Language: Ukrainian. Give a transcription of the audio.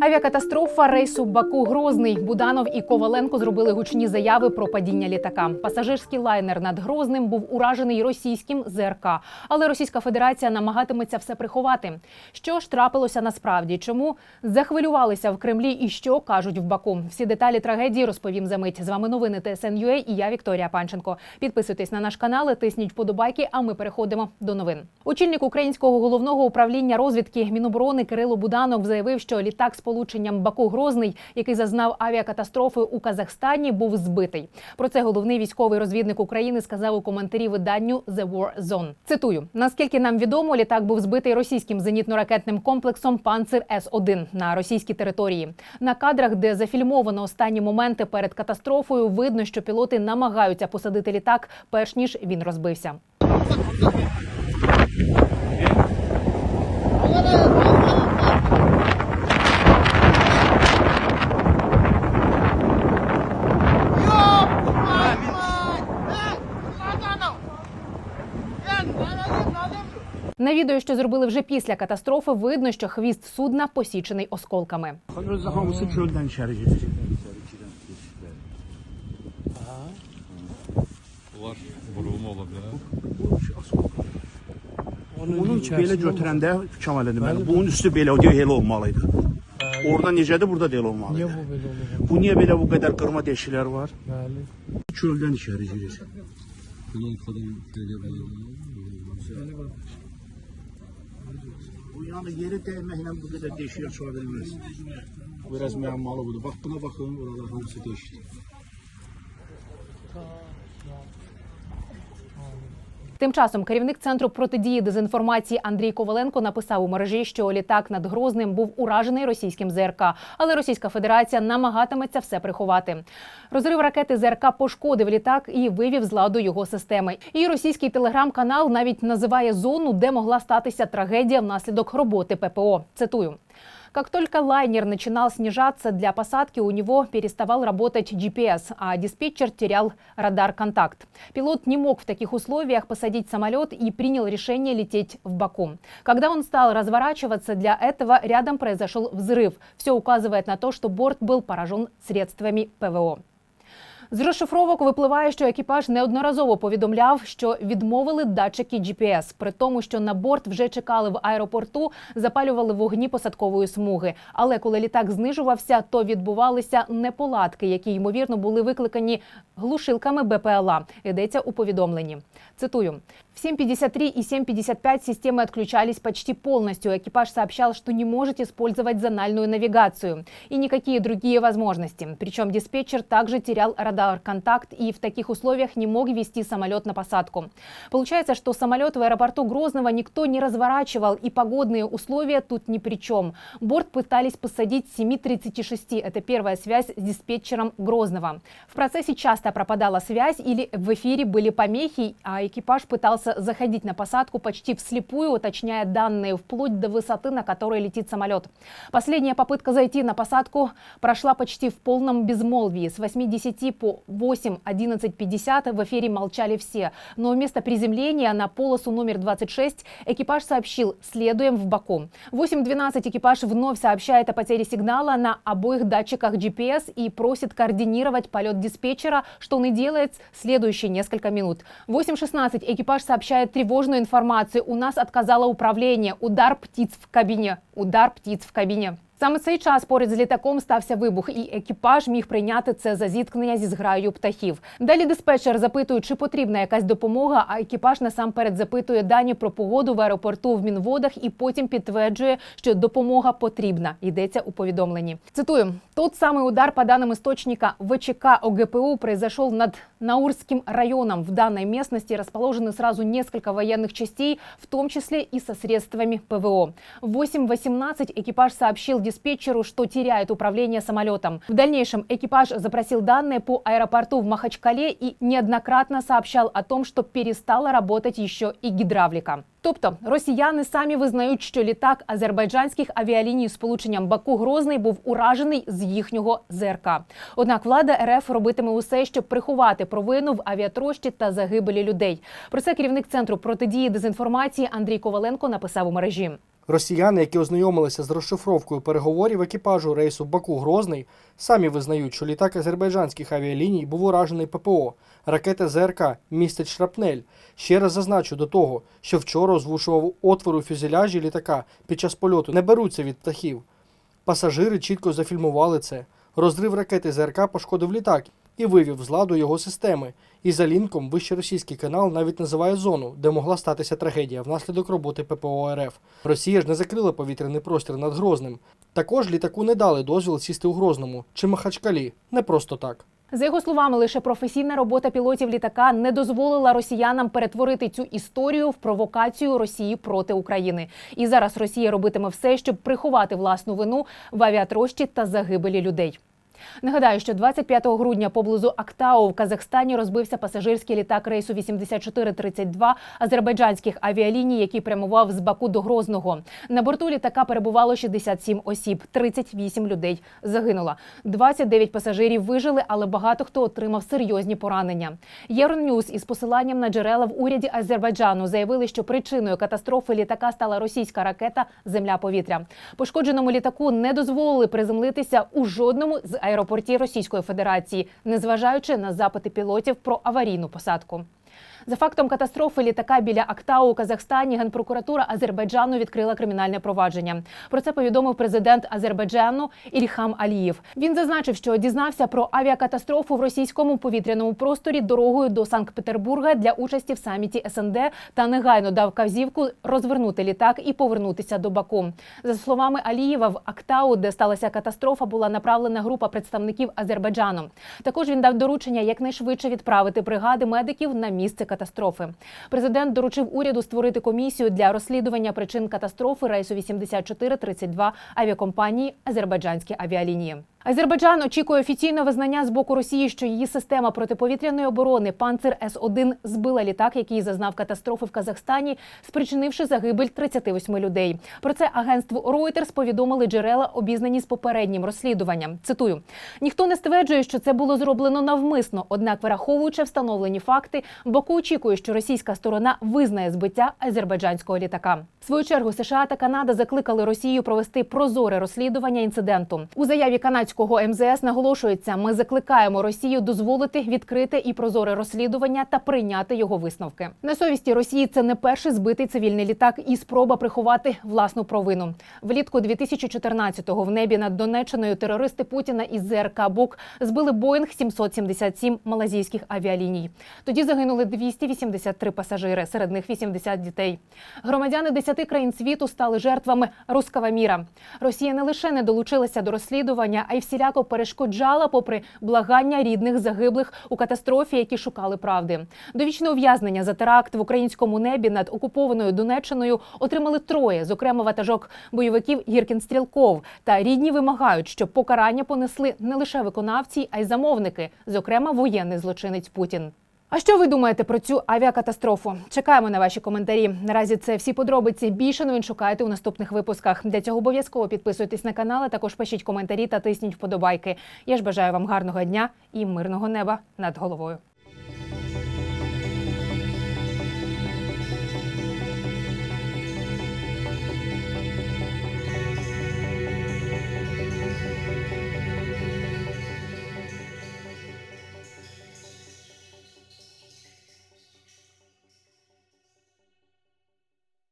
Авіакатастрофа рейсу Баку Грозний. Буданов і Коваленко зробили гучні заяви про падіння літака. Пасажирський лайнер над Грозним був уражений російським ЗРК, але Російська Федерація намагатиметься все приховати. Що ж трапилося насправді? Чому захвилювалися в Кремлі і що кажуть в Баку? Всі деталі трагедії розповім за мить. З вами новини ТСН.UA і я Вікторія Панченко. Підписуйтесь на наш канал, тисніть вподобайки. А ми переходимо до новин. Очільник українського головного управління розвідки Міноборони Кирило Буданов заявив, що літак з полученням Баку Грозний, який зазнав авіакатастрофи у Казахстані, був збитий. Про це головний військовий розвідник України сказав у коментарі виданню The War Zone. Цитую: наскільки нам відомо, літак був збитий російським зенітно-ракетним комплексом Панцир С 1 на російській території. На кадрах, де зафільмовано останні моменти перед катастрофою, видно, що пілоти намагаються посадити літак, перш ніж він розбився. На відео, що зробили вже після катастрофи, видно, що хвіст судна посічений осколками. Hamısı göldən içəri gedir. Bunlar vurulma ola bilər. Bunu belə götürəndə Kamal deməli, bunun üstü belə o elə olmalı idi. Orada necədir, burada da elə olmalı. Niye idi. bu böyle oluyor? Bu niyə belə bu qədər qırma deşiklər var? Bəli. Göldən içəri girir. Bunun kadın belə. Bu yani yeri değmekle bu kadar deşik açıla bilmez. Bu biraz müəmmalı budur. Bak buna bakın, oralar hamısı deşikdir. Тим часом керівник центру протидії дезінформації Андрій Коваленко написав у мережі, що літак над Грозним був уражений російським ЗРК, але Російська Федерація намагатиметься все приховати. Розрив ракети ЗРК пошкодив літак і вивів з ладу його системи. І російський телеграм-канал навіть називає зону, де могла статися трагедія внаслідок роботи ППО. Цитую. Как только лайнер начинал снижаться для посадки, у него переставал работать GPS, а диспетчер терял радар-контакт. Пилот не мог в таких условиях посадить самолет и принял решение лететь в Баку. Когда он стал разворачиваться, для этого рядом произошел взрыв. Все указывает на то, что борт был поражен средствами ПВО. З розшифровок випливає, що екіпаж неодноразово повідомляв, що відмовили датчики GPS, при тому, що на борт вже чекали в аеропорту, запалювали вогні посадкової смуги. Але коли літак знижувався, то відбувалися неполадки, які ймовірно були викликані глушилками БПЛА. Йдеться у повідомленні. Цитую. В 7.53 и 7.55 системы отключались почти полностью. Экипаж сообщал, что не может использовать зональную навигацию и никакие другие возможности. Причем диспетчер также терял радар-контакт и в таких условиях не мог вести самолет на посадку. Получается, что самолет в аэропорту Грозного никто не разворачивал, и погодные условия тут ни при чем. Борт пытались посадить с 7.36. Это первая связь с диспетчером Грозного. В процессе часто пропадала связь или в эфире были помехи, а экипаж пытался заходить на посадку почти вслепую, уточняя данные вплоть до высоты, на которой летит самолет. Последняя попытка зайти на посадку прошла почти в полном безмолвии. С 8.10 по 8.11.50 в эфире молчали все. Но вместо приземления на полосу номер 26 экипаж сообщил «следуем в Баку». В 8.12 экипаж вновь сообщает о потере сигнала на обоих датчиках GPS и просит координировать полет диспетчера, что он и делает следующие несколько минут. В 8.16 экипаж сообщает тревожную информацию. У нас отказало управление. Удар птиц в кабине. Удар птиц в кабине. Саме цей час поряд з літаком стався вибух, і екіпаж міг прийняти це за зіткнення зі зграєю птахів. Далі диспетчер запитує, чи потрібна якась допомога. А екіпаж насамперед запитує дані про погоду в аеропорту в мінводах і потім підтверджує, що допомога потрібна. Йдеться у повідомленні. Цитую: тот самый удар, по данным источника ВЧК ОГПУ, произошел над Наурским районом. В данной местности расположены сразу несколько военных частей, в том числе и со средствами ПВО. В 8.18 экипаж сообщил диспетчеру, что теряет управление самолетом. В дальнейшем экипаж запросил данные по аэропорту в Махачкале и неоднократно сообщал о том, что перестала работать еще и гидравлика. Тобто росіяни самі визнають, що літак азербайджанських авіаліній з полученням Баку Грозний був уражений з їхнього ЗРК. Однак влада РФ робитиме усе, щоб приховати провину в авіатрощі та загибелі людей. Про це керівник центру протидії дезінформації Андрій Коваленко написав у мережі. Росіяни, які ознайомилися з розшифровкою переговорів екіпажу рейсу Баку-Грозний, самі визнають, що літак азербайджанських авіаліній був уражений ППО. Ракета ЗРК містить шрапнель. Ще раз зазначу до того, що вчора озвучував отвор у фюзеляжі літака під час польоту не беруться від птахів. Пасажири чітко зафільмували це. Розрив ракети ЗРК пошкодив літак і вивів з ладу його системи. І за лінком вищий російський канал навіть називає зону, де могла статися трагедія внаслідок роботи ППО РФ. Росія ж не закрила повітряний простір над Грозним. Також літаку не дали дозвіл сісти у Грозному чи Махачкалі. Не просто так. За його словами, лише професійна робота пілотів літака не дозволила росіянам перетворити цю історію в провокацію Росії проти України. І зараз Росія робитиме все, щоб приховати власну вину в авіатрощі та загибелі людей. Нагадаю, що 25 грудня поблизу Актау в Казахстані розбився пасажирський літак рейсу 8432 азербайджанських авіаліній, який прямував з Баку до Грозного. На борту літака перебувало 67 осіб, 38 людей загинуло. 29 пасажирів вижили, але багато хто отримав серйозні поранення. Євроньюз із посиланням на джерела в уряді Азербайджану заявили, що причиною катастрофи літака стала російська ракета Земля-повітря. Пошкодженому літаку не дозволили приземлитися у жодному з аеропортів Російської Федерації, незважаючи на запити пілотів про аварійну посадку. За фактом катастрофи літака біля Актау у Казахстані генпрокуратура Азербайджану відкрила кримінальне провадження. Про це повідомив президент Азербайджану Ільхам Алієв. Він зазначив, що дізнався про авіакатастрофу в російському повітряному просторі дорогою до Санкт-Петербурга для участі в саміті СНД та негайно дав вказівку розвернути літак і повернутися до Баку. За словами Алієва, в Актау, де сталася катастрофа, була направлена група представників Азербайджану. Також він дав доручення якнайшвидше відправити бригади медиків на місце катастрофи. Президент доручив уряду створити комісію для розслідування причин катастрофи рейсу 8432 авіакомпанії Азербайджанські авіалінії. Азербайджан очікує офіційного визнання з боку Росії, що її система протиповітряної оборони Панцир С-1 збила літак, який зазнав катастрофи в Казахстані, спричинивши загибель 38 людей. Про це агентству Reuters повідомили джерела, обізнані з попереднім розслідуванням. Цитую: ніхто не стверджує, що це було зроблено навмисно. Однак, враховуючи встановлені факти, Баку очікує, що російська сторона визнає збиття азербайджанського літака. В свою чергу США та Канада закликали Росію провести прозоре розслідування інциденту. У заяві канадського МЗС наголошується: ми закликаємо Росію дозволити відкрите і прозоре розслідування та прийняти його висновки. На совісті Росії це не перший збитий цивільний літак і спроба приховати власну провину. Влітку 2014-го в небі над Донеччиною терористи Путіна із ЗРК БУК збили Боїнг 777 малазійських авіаліній. Тоді загинули 283 пасажири, серед них 80 дітей. Громадяни 10 країн світу стали жертвами рускава міра. Росія не лише не долучилася до розслідування, а й всіляко перешкоджала, попри благання рідних загиблих у катастрофі, які шукали правди. Довічне ув'язнення за теракт в українському небі над окупованою Донеччиною отримали троє, зокрема ватажок бойовиків Гіркін Стрілков. Та рідні вимагають, щоб покарання понесли не лише виконавці, а й замовники, зокрема воєнний злочинець Путін. А що ви думаєте про цю авіакатастрофу? Чекаємо на ваші коментарі. Наразі це всі подробиці. Більше новин шукайте у наступних випусках. Для цього обов'язково підписуйтесь на канал, а також пишіть коментарі та тисніть вподобайки. Я ж бажаю вам гарного дня і мирного неба над головою.